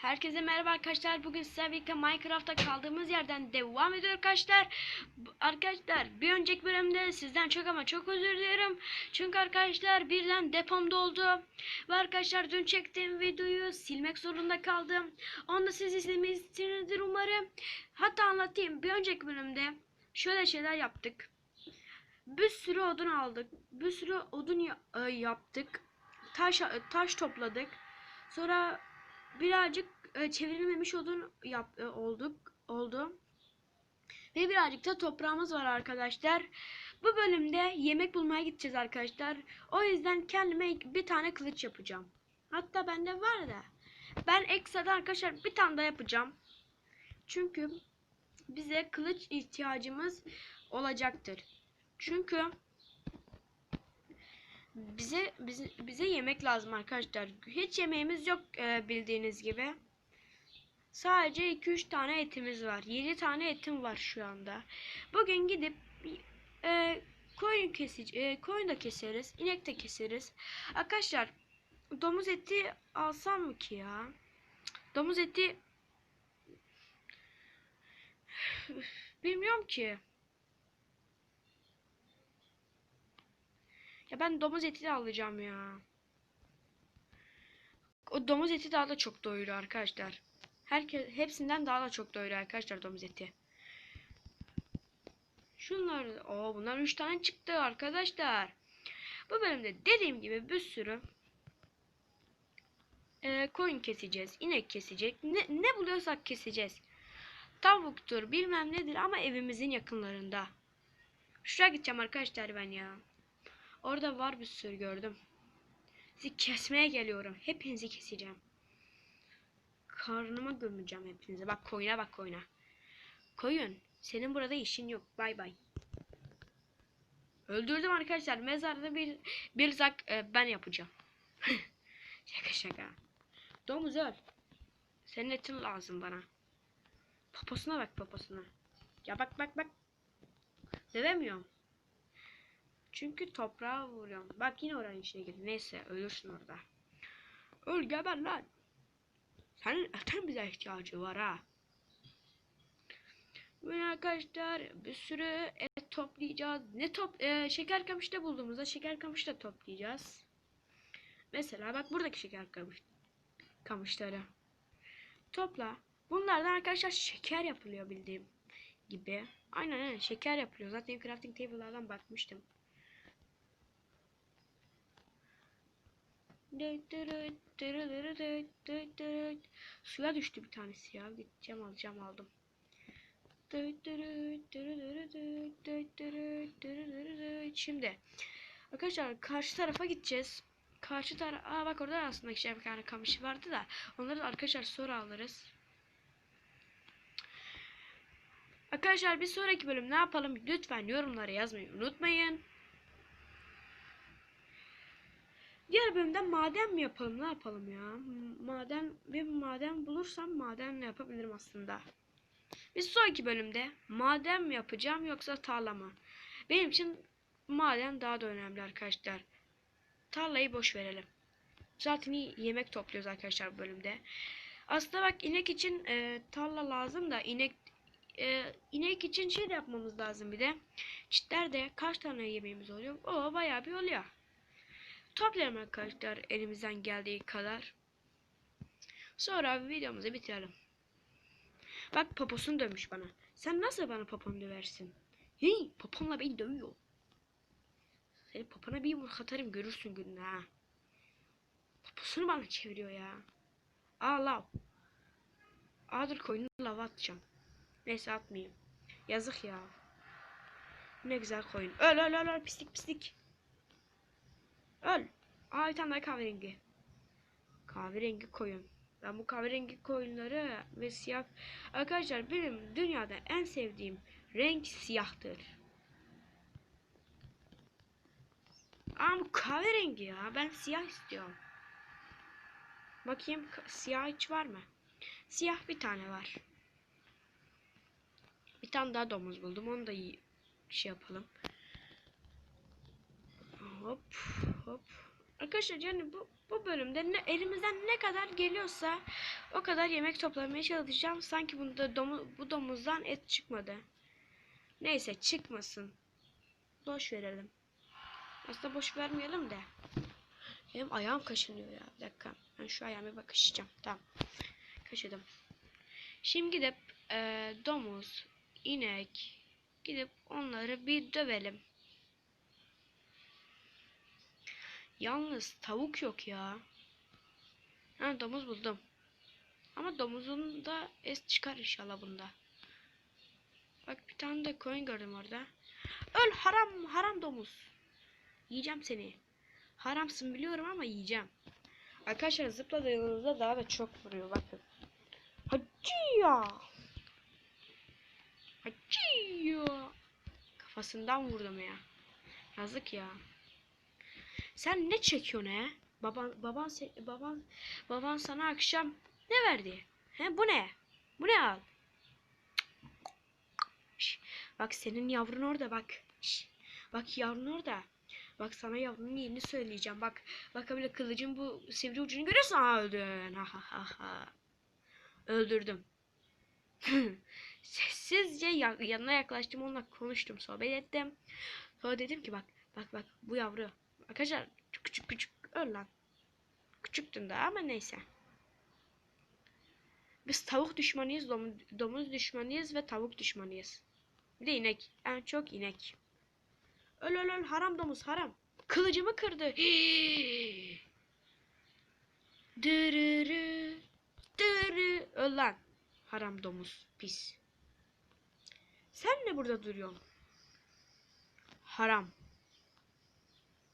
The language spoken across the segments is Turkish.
Herkese merhaba arkadaşlar. Bugün sizlerle Minecraft'ta kaldığımız yerden devam ediyor arkadaşlar. Arkadaşlar bir önceki bölümde sizden çok ama çok özür diliyorum. Çünkü arkadaşlar birden depom doldu. Ve arkadaşlar dün çektiğim videoyu silmek zorunda kaldım. Onu da siz izlemişsinizdir umarım. Hatta anlatayım. Bir önceki bölümde şöyle şeyler yaptık. Bir sürü odun aldık. Bir sürü odun e, yaptık. Taş taş topladık. Sonra birazcık e, çevrilmemiş odun yap, e, olduk oldu. Ve birazcık da toprağımız var arkadaşlar. Bu bölümde yemek bulmaya gideceğiz arkadaşlar. O yüzden kendime bir tane kılıç yapacağım. Hatta bende var da. Ben ekstradan arkadaşlar bir tane daha yapacağım. Çünkü bize kılıç ihtiyacımız olacaktır. Çünkü bize bize bize yemek lazım arkadaşlar. Hiç yemeğimiz yok e, bildiğiniz gibi. Sadece 2-3 tane etimiz var. 7 tane etim var şu anda. Bugün gidip e, koyun kesici e, koyun da keseriz, inek de keseriz. Arkadaşlar domuz eti alsam mı ki ya? Domuz eti bilmiyorum ki. Ya ben domuz eti de alacağım ya. O domuz eti daha da çok doyuruyor arkadaşlar. Herkes hepsinden daha da çok doyuruyor arkadaşlar domuz eti. Şunlar, o bunlar 3 tane çıktı arkadaşlar. Bu bölümde dediğim gibi bir sürü e, koyun keseceğiz, inek kesecek. Ne, ne buluyorsak keseceğiz. Tavuktur, bilmem nedir ama evimizin yakınlarında. Şuraya gideceğim arkadaşlar ben ya. Orada var bir sürü gördüm. Sizi kesmeye geliyorum. Hepinizi keseceğim. Karnıma gömeceğim hepinizi. Bak koyuna bak koyuna. Koyun. Senin burada işin yok. Bay bay. Öldürdüm arkadaşlar. Mezarda bir bir zak e, ben yapacağım. şaka şaka. Domuz öl. Senin etin lazım bana. Poposuna bak poposuna. Ya bak bak bak. Dövemiyorum. Çünkü toprağa vuruyorum. Bak yine oranın içine girdi. Neyse ölürsün orada. Öl geber lan. Senin etin bize ihtiyacı var ha. Bugün arkadaşlar bir sürü et toplayacağız. Ne top e, şeker kamışta bulduğumuzda şeker kamış da toplayacağız. Mesela bak buradaki şeker kamış kamışları. Topla. Bunlardan arkadaşlar şeker yapılıyor bildiğim gibi. Aynen aynen şeker yapılıyor. Zaten crafting table'lardan bakmıştım. Suya düştü bir tanesi ya. Gideceğim alacağım aldım. Şimdi arkadaşlar karşı tarafa gideceğiz. Karşı taraf Aa bak orada aslında şey bir tane kamışı vardı da onları da arkadaşlar sonra alırız. Arkadaşlar bir sonraki bölüm ne yapalım? Lütfen yorumlara yazmayı unutmayın. Diğer bölümde maden mi yapalım? Ne yapalım ya? Maden bir maden bulursam madenle yapabilirim aslında. Bir sonraki bölümde maden mi yapacağım yoksa tarla mı? Benim için maden daha da önemli arkadaşlar. Tarlayı boş verelim. Zaten yemek topluyoruz arkadaşlar bu bölümde. Aslında bak inek için e, tarla lazım da inek e, inek için şey de yapmamız lazım bir de. Çitlerde kaç tane yemeğimiz oluyor? O bayağı bir oluyor. Toplayalım arkadaşlar elimizden geldiği kadar. Sonra videomuzu bitirelim. Bak poposunu dövmüş bana. Sen nasıl bana poponu döversin? Hey poponla beni dövüyor. Senin popona bir yumruk atarım görürsün gününü ha. Poposunu bana çeviriyor ya. Aa lav. Aa dur koyunu lava atacağım. Neyse atmayayım. Yazık ya. Ne güzel koyun. Öl öl öl öl pislik pislik. Öl. Aa bir tane daha kahverengi. Kahverengi koyun. Ben bu kahverengi koyunları ve siyah... Arkadaşlar benim dünyada en sevdiğim renk siyahtır. Ama bu kahverengi ya. Ben siyah istiyorum. Bakayım ka- siyah hiç var mı? Siyah bir tane var. Bir tane daha domuz buldum. Onu da iyi şey yapalım. Hop hop. Arkadaşlar yani bu, bu bölümde ne, elimizden ne kadar geliyorsa o kadar yemek toplamaya çalışacağım. Sanki bunda domu, bu domuzdan et çıkmadı. Neyse çıkmasın. Boş verelim. Aslında boş vermeyelim de. Benim ayağım kaşınıyor ya. Bir dakika. Ben şu ayağıma bakışacağım. Tamam. Kaşıdım. Şimdi gidip e, domuz, inek gidip onları bir dövelim. Yalnız tavuk yok ya. Ha domuz buldum. Ama domuzun da es çıkar inşallah bunda. Bak bir tane de koyun gördüm orada. Öl haram haram domuz. Yiyeceğim seni. Haramsın biliyorum ama yiyeceğim. Arkadaşlar zıpladığınızda daha da çok vuruyor bakın. Hacı ya. Hacı ya. Kafasından vurdum ya. Yazık ya. Sen ne çekiyorsun he? Baban baban se- baban baban sana akşam ne verdi? He bu ne? Bu ne al? Şş, bak senin yavrun orada bak. Şş, bak yavrun orada. Bak sana yavrunun yerini söyleyeceğim. Bak bak kılıcın bu sivri ucunu görüyorsun. Ha öldün. Ha ha ha ha. Öldürdüm. Sessizce ya- yanına yaklaştım onunla konuştum sohbet ettim. Sonra dedim ki bak bak bak bu yavru. Arkadaşlar küçük küçük öl lan. Küçüktün daha ama neyse. Biz tavuk düşmanıyız, domuz düşmanıyız ve tavuk düşmanıyız. Bir de inek. En çok inek. Öl öl öl haram domuz haram. Kılıcımı kırdı. Hii. Dırırı. Dırı. Öl lan. Haram domuz. Pis. Sen ne burada duruyorsun? Haram.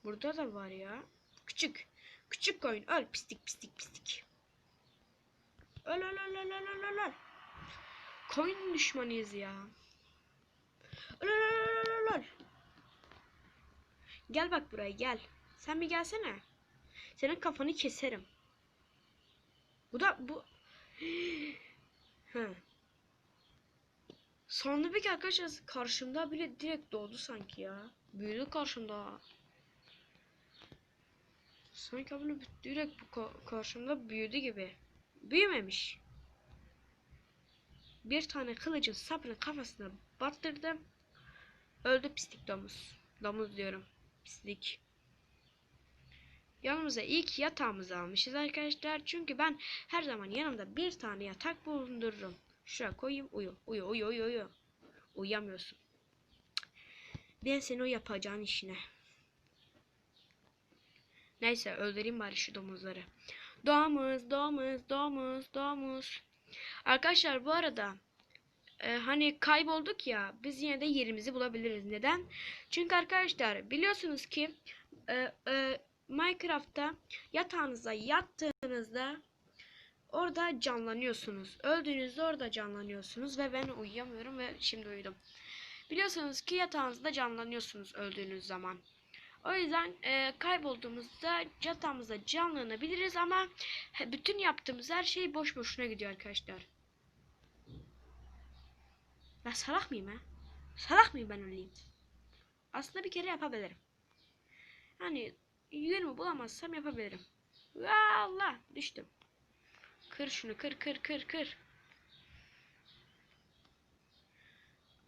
Burada da var ya. Küçük. Küçük koyun. Öl pislik pislik pislik. Öl öl öl öl öl öl öl. Koyun düşmanıyız ya. Öl öl öl öl öl öl. Gel bak buraya gel. Sen bir gelsene. Senin kafanı keserim. Bu da bu. Hı. Sandım ki arkadaşlar karşımda bile direkt doğdu sanki ya. Büyüdü karşımda. Sanki böyle direkt bu ka- karşımda büyüdü gibi. Büyümemiş. Bir tane kılıcın sapını kafasına battırdım. Öldü pislik domuz. Domuz diyorum. Pislik. Yanımıza ilk yatağımızı almışız arkadaşlar. Çünkü ben her zaman yanımda bir tane yatak bulundururum. Şuraya koyayım uyu. Uyu uyu uyu uyu. Uyuyamıyorsun. Ben seni o yapacağın işine. Neyse öldüreyim bari şu domuzları. Domuz, domuz, domuz, domuz. Arkadaşlar bu arada e, hani kaybolduk ya biz yine de yerimizi bulabiliriz. Neden? Çünkü arkadaşlar biliyorsunuz ki e, e, Minecraft'ta yatağınıza yattığınızda orada canlanıyorsunuz. Öldüğünüzde orada canlanıyorsunuz ve ben uyuyamıyorum ve şimdi uyudum. Biliyorsunuz ki yatağınızda canlanıyorsunuz öldüğünüz zaman. O yüzden e, kaybolduğumuzda yatağımızda canlanabiliriz ama bütün yaptığımız her şey boş boşuna gidiyor arkadaşlar. Ben salak mıyım ha? Salak mıyım ben öyleyim? Aslında bir kere yapabilirim. Yani yerimi bulamazsam yapabilirim. Ya düştüm. Kır şunu kır kır kır kır.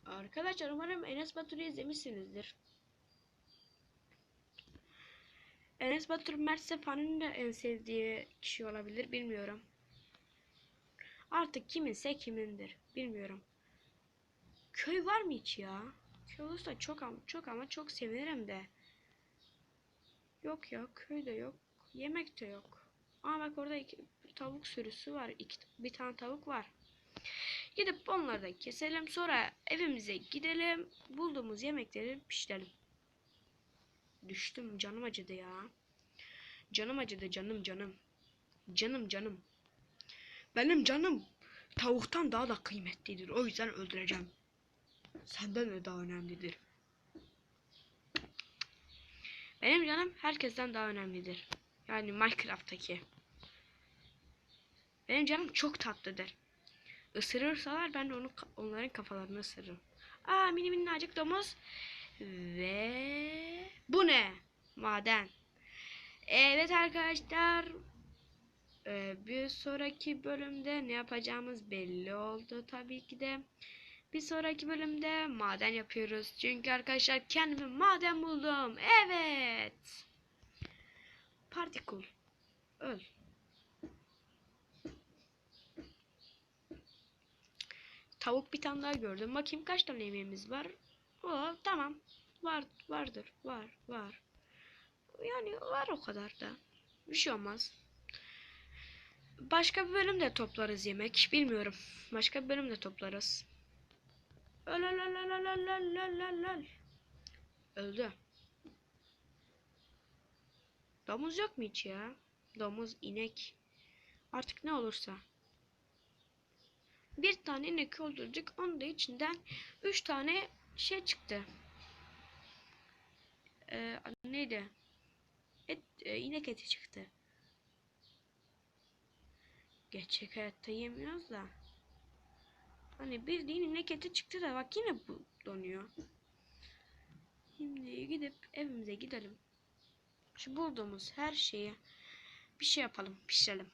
Arkadaşlar umarım Enes Batur'u izlemişsinizdir. Enes Batur Mert Sefa'nın da en sevdiği kişi olabilir bilmiyorum. Artık kiminse kimindir bilmiyorum. Köy var mı hiç ya? Köy olursa çok ama çok ama çok sevinirim de. Yok ya köy de yok. Yemek de yok. Ama bak orada iki, tavuk sürüsü var. İki, bir tane tavuk var. Gidip onları da keselim. Sonra evimize gidelim. Bulduğumuz yemekleri pişirelim. Düştüm. Canım acıdı ya. Canım acıdı. Canım canım. Canım canım. Benim canım tavuktan daha da kıymetlidir. O yüzden öldüreceğim. Senden de daha önemlidir. Benim canım herkesten daha önemlidir. Yani Minecraft'taki. Benim canım çok tatlıdır. Isırırsalar ben de onu, onların kafalarını ısırırım. Aa mini minnacık domuz. Ve bu ne? Maden. Evet arkadaşlar. Ee, bir sonraki bölümde ne yapacağımız belli oldu tabii ki de. Bir sonraki bölümde maden yapıyoruz. Çünkü arkadaşlar kendime maden buldum. Evet. Partikul. Öl. Tavuk bir tane daha gördüm. Bakayım kaç tane yemeğimiz var. O tamam. Var vardır. Var var. Yani var o kadar da. Bir şey olmaz. Başka bir bölümde toplarız yemek. Bilmiyorum. Başka bir bölümde toplarız. Öl öl öl öl öl öl öl öl öl öl. Öldü. Domuz yok mu hiç ya? Domuz, inek. Artık ne olursa. Bir tane inek öldürdük. Onun da içinden üç tane şey çıktı. Ee, neydi? Et, e, inek eti çıktı. Gerçek hayatta yemiyoruz da. Hani bildiğin inek eti çıktı da bak yine bu donuyor. Şimdi gidip evimize gidelim. Şu bulduğumuz her şeyi bir şey yapalım, pişirelim.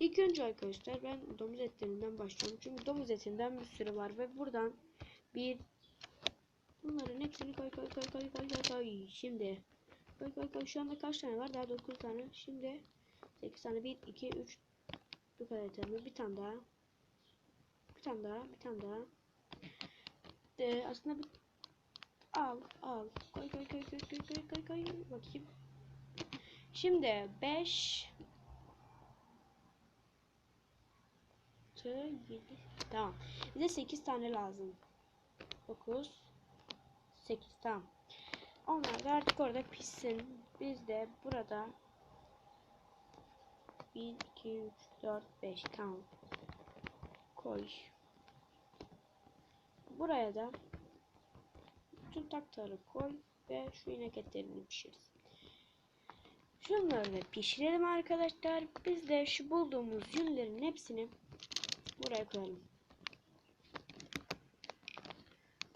İlk önce arkadaşlar ben domuz etlerinden başlıyorum. Çünkü domuz etinden bir sürü var ve buradan bir bunların hepsini koy koy koy koy koy koy koy. Şimdi koy koy koy şu anda kaç tane var? Daha 9 tane. Şimdi 8 tane 1 2 3 bu kadar yeterli. Bir tane daha. Bir tane daha, bir tane daha. De, aslında bir al al. Koy koy koy koy koy koy koy koy. Bakayım. Şimdi 5 7 Tamam. Bize 8 tane lazım. 9 8 tamam. Onlar da artık orada pişsin. Biz de burada 1 2 3 4 5 tamam. Koy. Buraya da bütün taktarı koy ve şu inek etlerini pişirsin. Şunları da pişirelim arkadaşlar. Biz de şu bulduğumuz yünlerin hepsini buraya koyalım.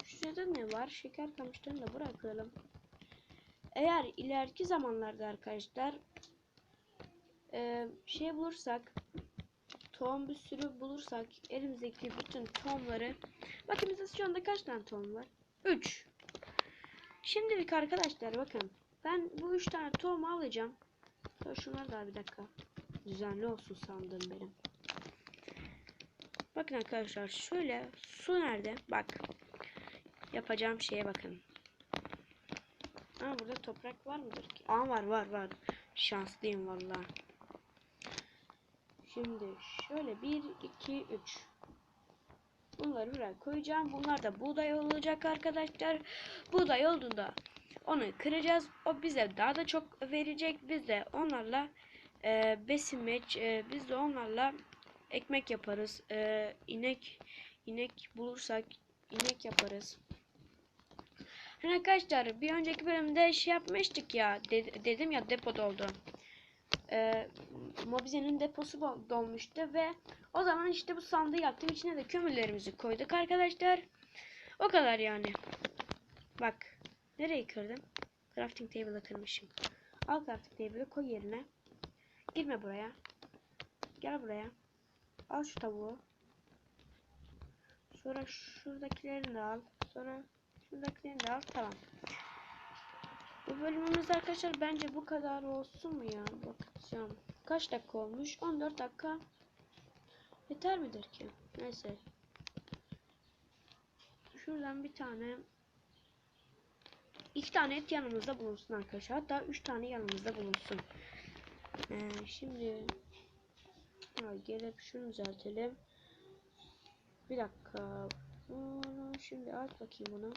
Şurada ne var? Şeker kamışlarını da buraya koyalım. Eğer ileriki zamanlarda arkadaşlar e, şey bulursak tohum bir sürü bulursak elimizdeki bütün tohumları bakın bizde şu anda kaç tane tohum var? 3 Şimdilik arkadaşlar bakın ben bu 3 tane tohum alacağım. Sonra şunları da bir dakika düzenli olsun sandım benim. Bakın arkadaşlar şöyle su nerede? Bak. Yapacağım şeye bakın. Aa burada toprak var mıdır ki? Aa var var var. Şanslıyım vallahi. Şimdi şöyle 1 2 3 Bunları buraya koyacağım. Bunlar da buğday olacak arkadaşlar. Buğday olduğunda onu kıracağız. O bize daha da çok verecek. Biz de onlarla e, besinmek, e, biz de onlarla ekmek yaparız. E, inek inek bulursak inek yaparız. Hani arkadaşlar bir önceki bölümde şey yapmıştık ya de- dedim ya depo doldu. Ee, Mobize'nin deposu dolmuştu ve o zaman işte bu sandığı yaptım. İçine de kömürlerimizi koyduk arkadaşlar. O kadar yani. Bak. Nereye kırdım? Crafting table'ı kırmışım. Al crafting table'ı koy yerine. Girme buraya. Gel buraya. Al şu tavuğu. Sonra şuradakilerini de al. Sonra şuradakilerini de al. Tamam. Bu bölümümüz arkadaşlar bence bu kadar olsun mu ya? Bakacağım. Kaç dakika olmuş? 14 dakika. Yeter midir ki? Neyse. Şuradan bir tane iki tane et yanımızda bulunsun arkadaşlar. Hatta üç tane yanımızda bulunsun. Ee, şimdi gelip şunu düzeltelim. Bir dakika. Bunu şimdi aç bakayım bunu.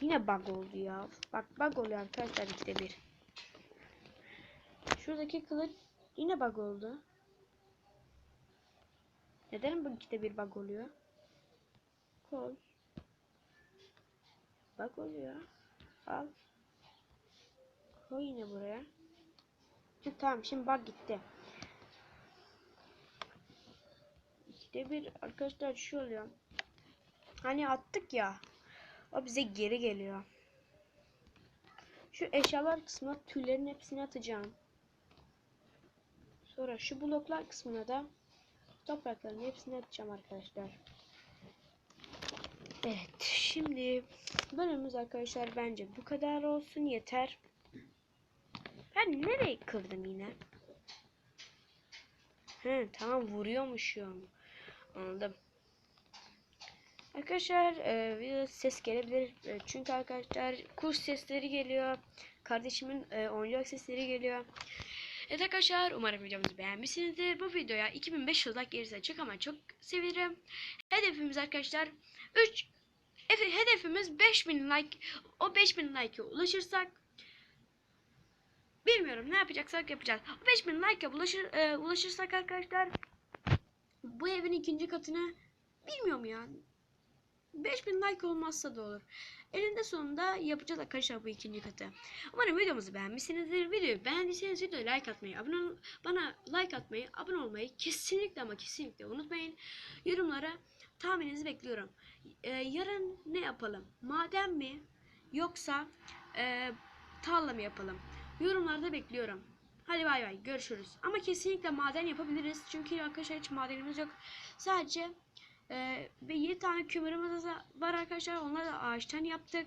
Yine bug oldu ya. Bak bug oluyor arkadaşlar ikide bir. Şuradaki kılıç yine bug oldu. Neden bu ikide bir bug oluyor? Koy. Bug oluyor. Al. Koy yine buraya. Tamam şimdi bug gitti. İkide bir arkadaşlar şu oluyor. Hani attık ya. O bize geri geliyor. Şu eşyalar kısmına tüylerin hepsini atacağım. Sonra şu bloklar kısmına da toprakların hepsini atacağım arkadaşlar. Evet şimdi bölümümüz arkadaşlar bence bu kadar olsun yeter. Ben nereye kırdım yine? He tamam vuruyormuşum. Anladım. Arkadaşlar e, biraz ses gelebilir. E, çünkü arkadaşlar kuş sesleri geliyor. Kardeşimin e, oyuncak sesleri geliyor. Evet arkadaşlar umarım videomuzu beğenmişsinizdir. Bu videoya 2500 like gelirse çok ama çok sevinirim. Hedefimiz arkadaşlar 3 hedefimiz 5000 like. O 5000 like'a ulaşırsak bilmiyorum ne yapacaksak yapacağız. O 5000 like'a ulaşır, e, ulaşırsak arkadaşlar bu evin ikinci katını bilmiyorum ya. 5000 like olmazsa da olur. Elinde sonunda yapacağız arkadaşlar bu ikinci katı. Umarım videomuzu beğenmişsinizdir. Videoyu beğendiyseniz videoya like atmayı, abone ol bana like atmayı, abone olmayı kesinlikle ama kesinlikle unutmayın. Yorumlara tahmininizi bekliyorum. Ee, yarın ne yapalım? Maden mi? Yoksa e, tarla mı yapalım? Yorumlarda bekliyorum. Hadi bay bay görüşürüz. Ama kesinlikle maden yapabiliriz. Çünkü arkadaşlar hiç madenimiz yok. Sadece ee, ve 7 tane kömürümüz var arkadaşlar. Onları da ağaçtan yaptık.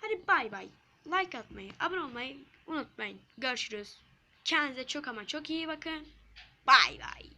Hadi bay bay. Like atmayı, abone olmayı unutmayın. Görüşürüz. Kendinize çok ama çok iyi bakın. Bay bay.